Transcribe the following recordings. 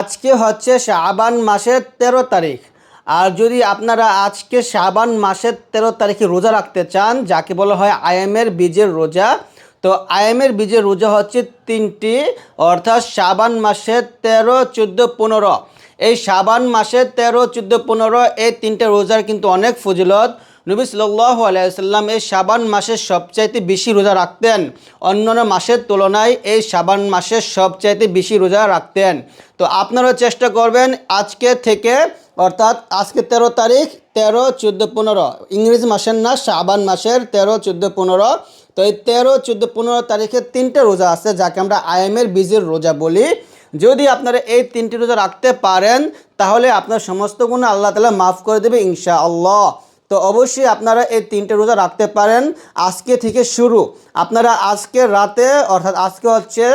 আজকে হচ্ছে শাবান মাসের তেরো তারিখ। আর যদি আপনারা আজকে শাবান মাসের তেরো তারিখে রোজা রাখতে চান, যাকে বলা হয় আয়ামের বীজের রোজা, তো আয়ামের বীজের রোজা হচ্ছে তিনটি, অর্থাৎ শাবান মাসের তেরো, চোদ্দ, পনেরো। এই শাবান মাসের তেরো, চোদ্দ, পনেরো এই তিনটে রোজার কিন্তু অনেক ফজিলত। নবী সাল্লাহ আলাইসাল্লাম এই শাবান মাসের সবচাইতে বেশি রোজা রাখতেন। অন্যান্য মাসের তুলনায় এই শাবান মাসের সবচাইতে বেশি রোজা রাখতেন। তো আপনারা চেষ্টা করবেন আজকে থেকে, অর্থাৎ আজকে তেরো তারিখ, তেরো, চোদ্দ, পনেরো। ইংরেজি মাসের না, শাবান মাসের তেরো, চোদ্দ, পনেরো। তো এই তেরো, চোদ্দ, পনেরো তারিখে তিনটে রোজা আছে, যাকে আমরা আইএমের বীজের রোজা বলি। যদি আপনারা এই তিনটি রোজা রাখতে পারেন, তাহলে আপনার সমস্ত গুণ আল্লাহ তালা মাফ করে দেবে ইনশা আল্লাহ তো অবশ্যই আপনারা এই তিনটে রোজা রাখতে পারেন। আজকে থেকে শুরু। আপনারা আজকে রাতে, অর্থাৎ আজকে হচ্ছে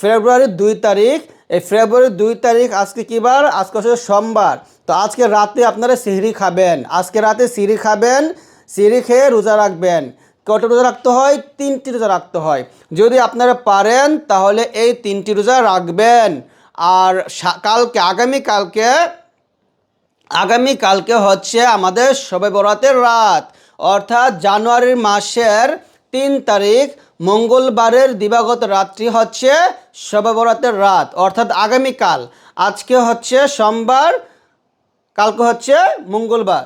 ফেব্রুয়ারির দুই তারিখ। এই ফেব্রুয়ারির দুই তারিখ আজকে কী বার? আজকে হচ্ছে সোমবার। তো আজকে রাতে আপনারা সিহরি খাবেন। আজকে রাতে সিহরি খাবেন, সিহরি খেয়ে রোজা রাখবেন। কটা রোজা রাখতে হয়? তিনটি রোজা রাখতে হয়। যদি আপনারা পারেন, তাহলে এই তিনটি রোজা রাখবেন। আর কালকে, আগামীকালকে আগামী কালকে হচ্ছে আমাদের শবে বরাতের রাত, অর্থাৎ জানুয়ারির মাসের তিন তারিখ, মঙ্গলবারের দিবাগত রাত্রি হচ্ছে শবে বরাতের রাত, অর্থাৎ আগামীকাল। আজকে হচ্ছে সোমবার, কালকে হচ্ছে মঙ্গলবার।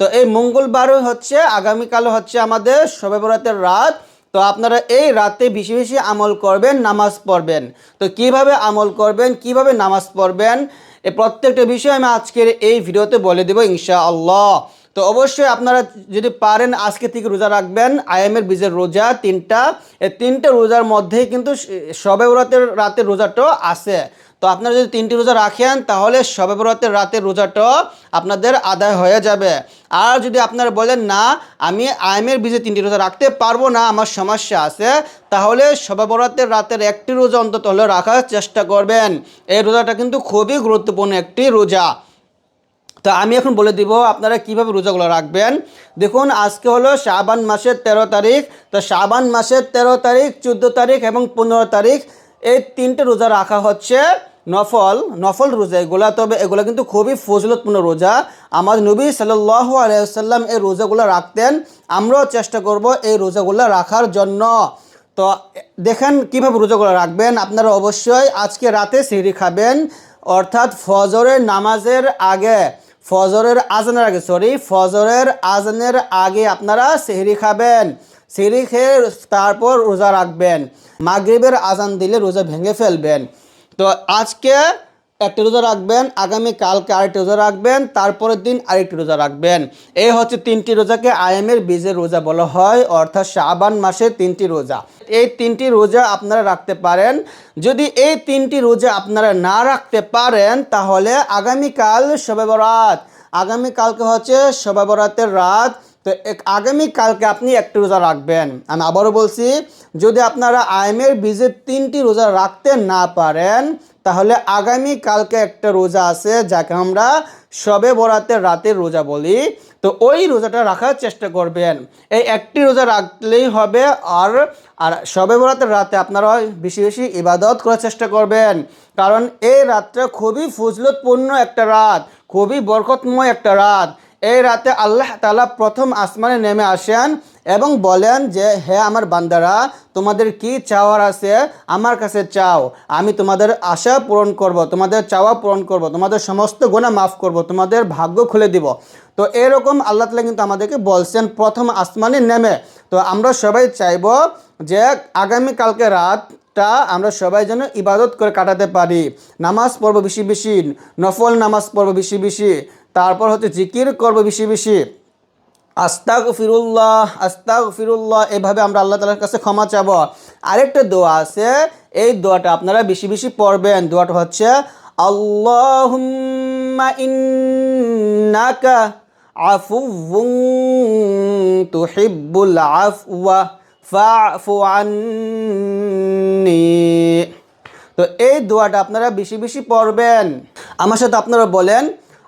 তো এই মঙ্গলবারও হচ্ছে আগামীকাল হচ্ছে আমাদের শবে বরাতের রাত। তো আপনারা এই রাতে বেশি বেশি আমল করবেন, নামাজ পড়বেন। তো কীভাবে আমল করবেন, কীভাবে নামাজ পড়বেন এই প্রত্যেকটা বিষয় আমি আজকের এই ভিডিওতে বলে দেবো ইনশাআল্লাহ। তো অবশ্যই আপনারা যদি পারেন আজকে থেকে রোজা রাখবেন আইএমের বীজের রোজা তিনটা এই তিনটা রোজার মধ্যেই কিন্তু সবে রাতের রাতের রোজাটাও আছে। তো আপনারা যদি তিনটি রোজা রাখেন, তাহলে শবে বরাতের রাতের রোজাটাও আপনাদের আদায় হয়ে যাবে। আর যদি আপনারা বলেন, না, আমি আইমের বীজে তিনটি রোজা রাখতে পারব না, আমার সমস্যা আছে, তাহলে শবে বরাতের রাতের একটি রোজা অন্তত হলে রাখার চেষ্টা করবেন। এই রোজাটা কিন্তু খুবই গুরুত্বপূর্ণ একটি রোজা। তো আমি এখন বলে দিব আপনারা কীভাবে রোজাগুলো রাখবেন। দেখুন, আজকে হলো শাবান মাসের তেরো তারিখ। তো শাবান মাসের তেরো তারিখ, চোদ্দ তারিখ এবং পনেরো তারিখ এই তিনটে রোজা রাখা হচ্ছে নফল নফল রোজা এগুলা। তবে এগুলো কিন্তু খুবই ফজলতপূর্ণ রোজা। আমাদের নবী সাল্লাহ আলাইসাল্লাম এই রোজাগুলো রাখতেন। আমরাও চেষ্টা করব এই রোজাগুলো রাখার জন্য। তো দেখেন কীভাবে রোজাগুলো রাখবেন। আপনারা অবশ্যই আজকে রাতে সিঁড়ি খাবেন। অর্থাৎ ফজরের নামাজের আগে, ফজরের আজানের আগে সরি ফজরের আজানের আগে আপনারা সেহরি খাবেন। সেহরি খেয়ে তারপর রোজা রাখবেন। মাগরিবের আজান দিলে রোজা ভেঙে ফেলবেন। তো আজকে একটা রোজা রাখবেন, আগামী কালকে আরেকটি রোজা রাখবেন, তারপরের দিন আরেকটি রোজা রাখবেন। এই হচ্ছে তিনটি রোজাকে আয়ামের বীজের রোজা বলা হয়, অর্থাৎ শাবান মাসের তিনটি রোজা। এই তিনটি রোজা আপনারা রাখতে পারেন। যদি এই তিনটি রোজা আপনারা না রাখতে পারেন, তাহলে আগামীকাল শবে বরাত। আগামীকালকে হচ্ছে শবে বরাতের রাত। তো আগামীকালকে আপনি একটি রোজা রাখবেন। আমি আবারও বলছি, যদি আপনারা আইমের বীজের তিনটি রোজা রাখতে না পারেন, তাহলে আগামী কালকে একটা রোজা আছে, যাকে আমরা শবে বরাতের রাতের রোজা বলি। তো ওই রোজাটা রাখার চেষ্টা করবেন। এই একটি রোজা রাখলেই হবে, আর আর সবে বরাতের রাতে আপনারা বেশি বেশি ইবাদত করার চেষ্টা করবেন। কারণ এই রাতটা খুবই ফজলতপূর্ণ একটা রাত, খুবই বরকতময় একটা রাত। এই রাতে আল্লাহ তালা প্রথম আসমানে নেমে আসেন এবং বলেন যে, হে আমার বান্দারা, তোমাদের কি চাওয়ার আছে? আমার কাছে চাও। আমি তোমাদের আশা পূরণ করব, তোমাদের চাওয়া পূরণ করব, তোমাদের সমস্ত গুণা মাফ করব, তোমাদের ভাগ্য খুলে দিব। তো এরকম আল্লাহ তালা কিন্তু আমাদেরকে বলছেন, প্রথম আসমানে নেমে। তো আমরা সবাই চাইব যে আগামীকালকে রাত আমরা সবাই যেন ইবাদত করে কাটাতে পারি। নামাজ পড়ব বেশি বেশি, নফল নামাজ পড়ব বেশি বেশি। তারপর হচ্ছে জিকির করব বেশি বেশি। আস্তাক ফিরুল্লাহ আস্তাক ফিরুল্লাহ এভাবে আমরা আল্লাহ তালার কাছে ক্ষমা চাবো। আরেকটা দোয়া আছে, এই দোয়াটা আপনারা বেশি বেশি পড়বেন। দোয়াটা হচ্ছে, আল্লাহুম্মা ইন্নাকা আফুউন তুহিব্বুল আফওয়া আন্নি। তো এই দোয়াটা আপনারা বেশি বেশি পড়বেন। আমার সাথে আপনারা বলেন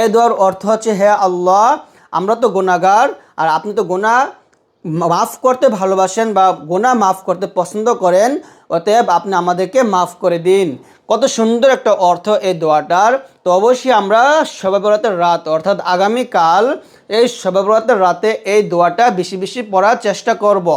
এই দোয়ার অর্থ হচ্ছে, হে আল্লাহ, আমরা তো গোনাগার আর আপনি তো গোনা মাফ করতে ভালোবাসেন বা গোনা মাফ করতে পছন্দ করেন, অতএব আপনি আমাদেরকে মাফ করে দিন কত সুন্দর একটা অর্থ এই দোয়াটার তো অবশ্যই আমরা শবে বরাতের রাত, অর্থাৎ আগামীকাল, এই শবে বরাতের রাতে এই দোয়াটা বেশি বেশি পড়ার চেষ্টা করব।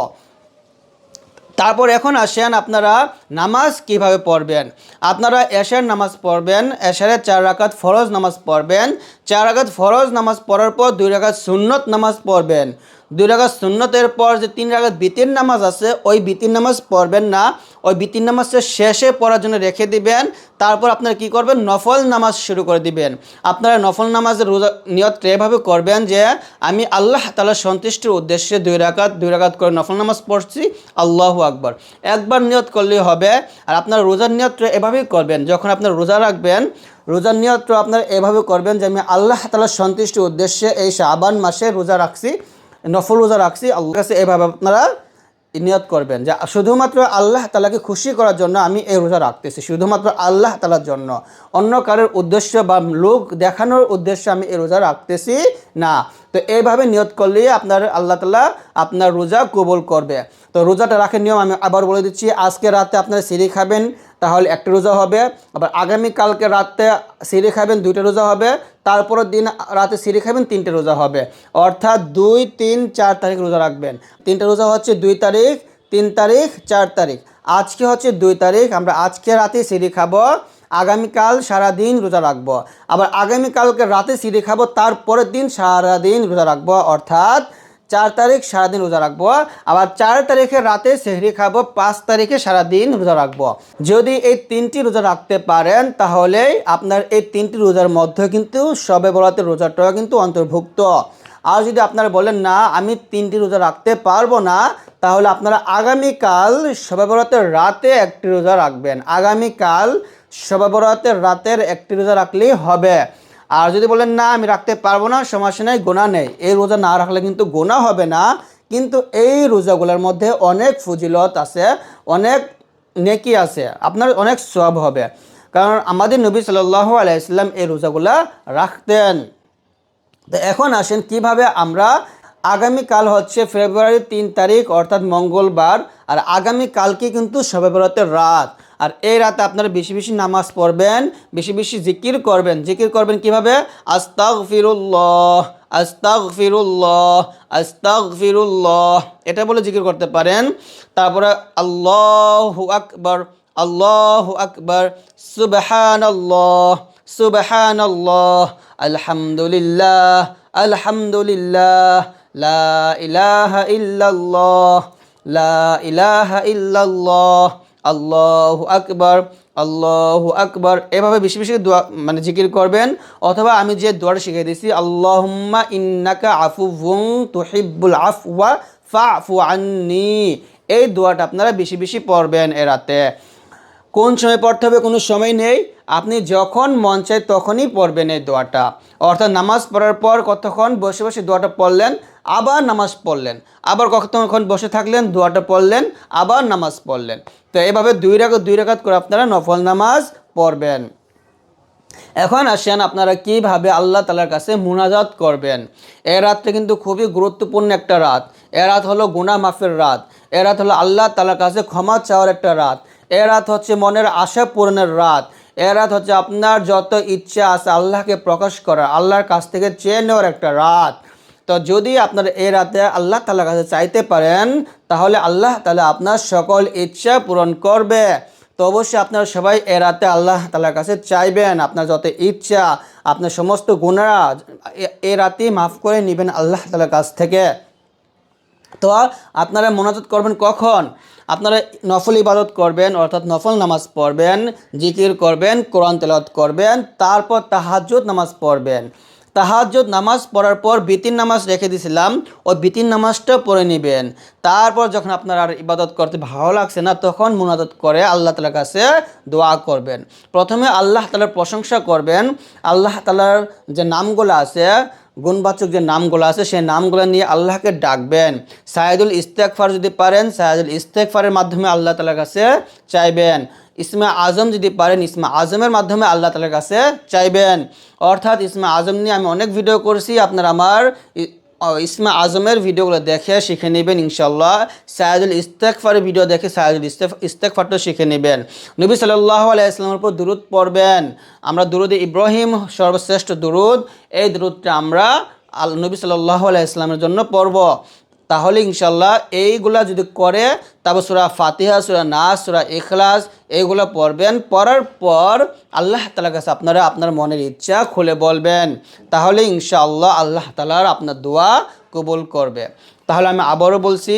তারপর এখন আসেন আপনারা নামাজ কীভাবে পড়বেন? আপনারা এশার নামাজ পড়বেন এশারের চার রাকাত ফরজ নামাজ পড়বেন, চার রাকাত ফরজ নামাজ পড়ার পর দুই রাকাত সুন্নত নামাজ পড়বেন। দুই রাকাত সুন্নতের পর যে তিন রাকাত বিতির নামাজ আছে, ওই বিতির নামাজ পড়বেন না। ওই বিতির নামাজের শেষে পড়ার জন্য রেখে দিবেন। তারপর আপনারা কি করবেন? নফল নামাজ শুরু করে দিবেন। আপনারা নফল নামাজের রোজা নিয়ত এভাবে করবেন যে, আমি আল্লাহ তালার সন্তুষ্টির উদ্দেশ্যে দুই রাকাত দুই রাকাত করে নফল নামাজ পড়ছি, আল্লাহ আকবর। একবার নিয়ত করলেই হবে। আর আপনার রোজার নিয়তটা এভাবেই করবেন। যখন আপনার রোজা রাখবেন, রোজার নিয়তটা আপনারা এভাবে করবেন যে, আমি আল্লাহ তালার সন্তুষ্টির উদ্দেশ্যে এই শাবান মাসে রোজা রাখছি। নফল রোজা রাখছি আল্লাহ কাছে এভাবে আপনারা নিয়ত করবেন যে শুধুমাত্র আল্লাহ তালাকে খুশি করার জন্য আমি এই রোজা রাখতেছি, শুধুমাত্র আল্লাহ তালার জন্য। অন্য কারোর উদ্দেশ্য বা লোক দেখানোর উদ্দেশ্যে আমি এই রোজা রাখতেছি না। তো এইভাবে নিয়ত করলেই আপনার আল্লাহ তালা আপনার রোজা কবল করবে। তো রোজাটা রাখার নিয়ম আমি আবার বলে দিচ্ছি। আজকে রাতে আপনারা সিঁড়ি খাবেন, তাহলে একটা রোজা হবে। আবার আগামীকালকে রাতে সিঁড়ি খাবেন, দুইটা রোজা হবে। তারপরের দিন রাতে সিঁড়ি খাবেন, তিনটে রোজা হবে। অর্থাৎ দুই, তিন, চার তারিখ রোজা রাখবেন। তিনটে রোজা হচ্ছে দুই তারিখ, তিন তারিখ, চার তারিখ। আজকে হচ্ছে দুই তারিখ, আমরা আজকে রাতে সিঁড়ি খাব। আগামীকাল সারাদিন রোজা রাখব। আবার আগামীকালকে রাতে সিঁড়ি খাব, তারপরের দিন সারাদিন রোজা রাখব। অর্থাৎ চার তারিখ সারাদিন রোজা রাখব। আবার চার তারিখে রাতে সেহরি খাব, পাঁচ তারিখে সারাদিন রোজা রাখব। যদি এই তিনটি রোজা রাখতে পারেন, তাহলে আপনার এই তিনটি রোজার মধ্যে কিন্তু সবে বরাতের রোজাটাও কিন্তু অন্তর্ভুক্ত। আর যদি আপনারা বলেন, না, আমি তিনটি রোজা রাখতে পারব না, তাহলে আপনারা আগামীকাল সবে রাতে একটি রোজা রাখবেন। আগামীকাল সবে রাতের একটি রোজা রাখলেই হবে। আর যদি বলেন, না, আমি রাখতে পারব না, সমস্যা নেই গোনা নেই। এই রোজা না রাখলে কিন্তু গোনা হবে না। কিন্তু এই রোজাগুলোর মধ্যে অনেক ফজিলত আছে, অনেক নেকি আছে, আপনার অনেক সব হবে। কারণ আমাদের নবী সাল্লাহ আলাইসলাম এই রোজাগুলা রাখতেন। তো এখন আসেন, কীভাবে আমরা আগামীকাল হচ্ছে ফেব্রুয়ারির তিন তারিখ, অর্থাৎ মঙ্গলবার, আর আগামীকালকে কিন্তু সবে রাত। আর এই রাতে আপনারা বেশি বেশি নামাজ পড়বেন, বেশি বেশি জিকির করবেন। জিকির করবেন কীভাবে? আস্তাগ ফিরুল্লাহ আস্তাগ ফিরুল্লাহ আস্তাগ ফিরুল্লাহ এটা বলে জিকির করতে পারেন। তারপরে আল্লাহ আকবর আল্লাহ আকবর সুবহান আল্লাহ সুবহান আল্লাহ আলহামদুলিল্লাহ আলহামদুলিল্লাহ, লা ইলাহা ইল্লাল্লাহ, লা ইলাহা ইল্লাল্লাহ। আল্লাহু আকবার, আল্লাহু আকবর। এভাবে বেশি বেশি দোয়া মানে জিকির করবেন, অথবা আমি যে দোয়াটা শিখিয়ে দিয়েছি, আল্লাহুম্মা ইন্নাকা আফু আফুউন তুহিব্বুল আফওয়া ফাফু আন্নি। এই দোয়াটা আপনারা বেশি বেশি পড়বেন এ রাতে। কোন সময় পড়তে হবে, কোনো সময় নেই। আপনি যখন মন চায় তখনই পড়বেন এই দোয়াটা। অর্থাৎ নামাজ পড়ার পর কতক্ষণ বসে বসে দোয়াটা পড়লেন, আবার নামাজ পড়লেন। আবার কতক্ষণ বসে থাকলেন, দোয়াটা পড়লেন, আবার নামাজ পড়লেন। তো এভাবে দুই রাকাত দুই রাকাত করে আপনারা নফল নামাজ পড়বেন। এখন আসেন আপনারা কীভাবে আল্লাহ তালার কাছে মুনাজাত করবেন। এ রাতটা কিন্তু খুবই গুরুত্বপূর্ণ একটা রাত। এ রাত হলো গুনা মাফের রাত। এ রাত হলো আল্লাহ তালার কাছে ক্ষমা চাওয়ার একটা রাত। এ রাত হচ্ছে মনের আশা পূরণের রাত। এ রাত হচ্ছে আপনার যত ইচ্ছা আছে আল্লাহকে প্রকাশ করার, আল্লাহর কাছ থেকে চেয়ে নেওয়ার একটা রাত। তো যদি আপনার এই রাতে আল্লাহ তালার কাছে চাইতে পারেন, তাহলে আল্লাহ তালা আপনার সকল ইচ্ছা পূরণ করবে। তো অবশ্যই আপনারা সবাই এ রাতে আল্লাহ তালার কাছে চাইবেন, আপনার যত ইচ্ছা, আপনার সমস্ত গুণারা এ রাতেই মাফ করে নেবেন আল্লাহ তালার কাছ থেকে। তো আপনারা মোনাজাত করবেন কখন? আপনারা নফল ইবাদত করবেন, অর্থাৎ নফল নামাজ পড়বেন, জিকির করবেন, কোরআন তেলাওয়াত করবেন, তারপর তাহাজ্জুদ নামাজ পড়বেন। তাহাজ্জুদ নামাজ পড়ার পর বিতিন নামাজ রেখে দিয়েছিলাম ও বিতিন নামাজটা পড়ে নেবেন। তারপর যখন আপনার আর ইবাদত করতে ভালো লাগছে না, তখন মুনাদত করে আল্লাহ তালার কাছে দোয়া করবেন। প্রথমে আল্লাহ তালার প্রশংসা করবেন। আল্লাহ তালার যে নামগুলো আছে গুণবাচক যে নামগুলো আছে, সেই নামগুলো নিয়ে আল্লাহকে ডাকবেন। সাইদুল ইস্তেকফার যদি পারেন, সাইদুল ইস্তেকফারের মাধ্যমে আল্লাহ তালার কাছে চাইবেন। ইসমা আজম যদি পারেন, ইসমা আজমের মাধ্যমে আল্লাহ তালার কাছে চাইবেন। অর্থাৎ ইসমা আজম নিয়ে আমি অনেক ভিডিও করেছি, আপনার আমার ইসমা আজমের ভিডিওগুলো দেখে শিখে নেবেন ইনশাল্লাহ সায়াদুল ইস্তেকফারের ভিডিও দেখে সায়াদুল ইস্তেক ইস্তেকফারটা শিখে নেবেন। নবী সাল্লাহ আলাইসলামের উপর দুরুদ পড়বেন। আমরা দুরুদ ইব্রাহিম সর্বশ্রেষ্ঠ দুরুদ। এই দুরুদটা আমরা আল নবী সাল্লাহ আলাইসলামের জন্য পড়ব। তাহলে ইনশাল্লাহ এইগুলা যদি করে, তারপর সুরা ফাতিহা, সুরা নাস, সুরা এখলাস এইগুলো পড়বেন, পড়ার পর আল্লাহ তালার কাছে আপনারা আপনার মনের ইচ্ছা খুলে বলবেন। তাহলে ইনশাল্লাহ আল্লাহ তালার আপনার দোয়া কবুল করবে। তাহলে আমি আবারও বলছি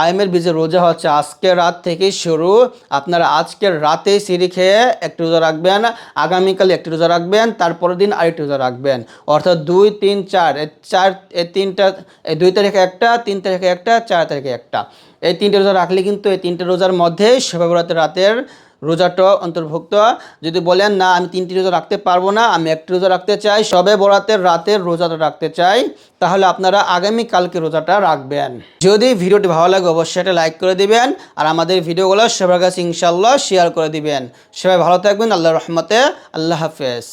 আয়মের বীজের রোজা হচ্ছে আজকের রাত থেকেই শুরু। আপনারা আজকের রাতে সিঁড়ি খেয়ে একটি রোজা রাখবেন, আগামীকাল একটি রোজা রাখবেন, তারপরের দিন আরেকটি রোজা রাখবেন। অর্থাৎ দুই, তিন, চার চার তিনটা দুই তারিখে একটা, তিন তারিখে একটা, চার তারিখে একটা। এই তিনটে রোজা রাখলে কিন্তু এই তিনটে রোজার মধ্যে শোভাবরাতের রাতের রোজাটা অন্তর্ভুক্ত। যদি বলেন, না, আমি তিনটি রোজা রাখতে পারব না, আমি একটি রোজা রাখতে চাই, সবে বরাতের রাতের রোজাটা রাখতে চাই, তাহলে আপনারা আগামী কালকে রোজাটা রাখবেন। যদি ভিডিওটি ভালো লাগে, অবশ্যই এটা লাইক করে দিবেন, আর আমাদের ভিডিওগুলো সবার কাছে ইনশাল্লাহ শেয়ার করে দিবেন। সবাই ভালো থাকবেন আল্লাহ রহমতে, আল্লাহ হাফেজ।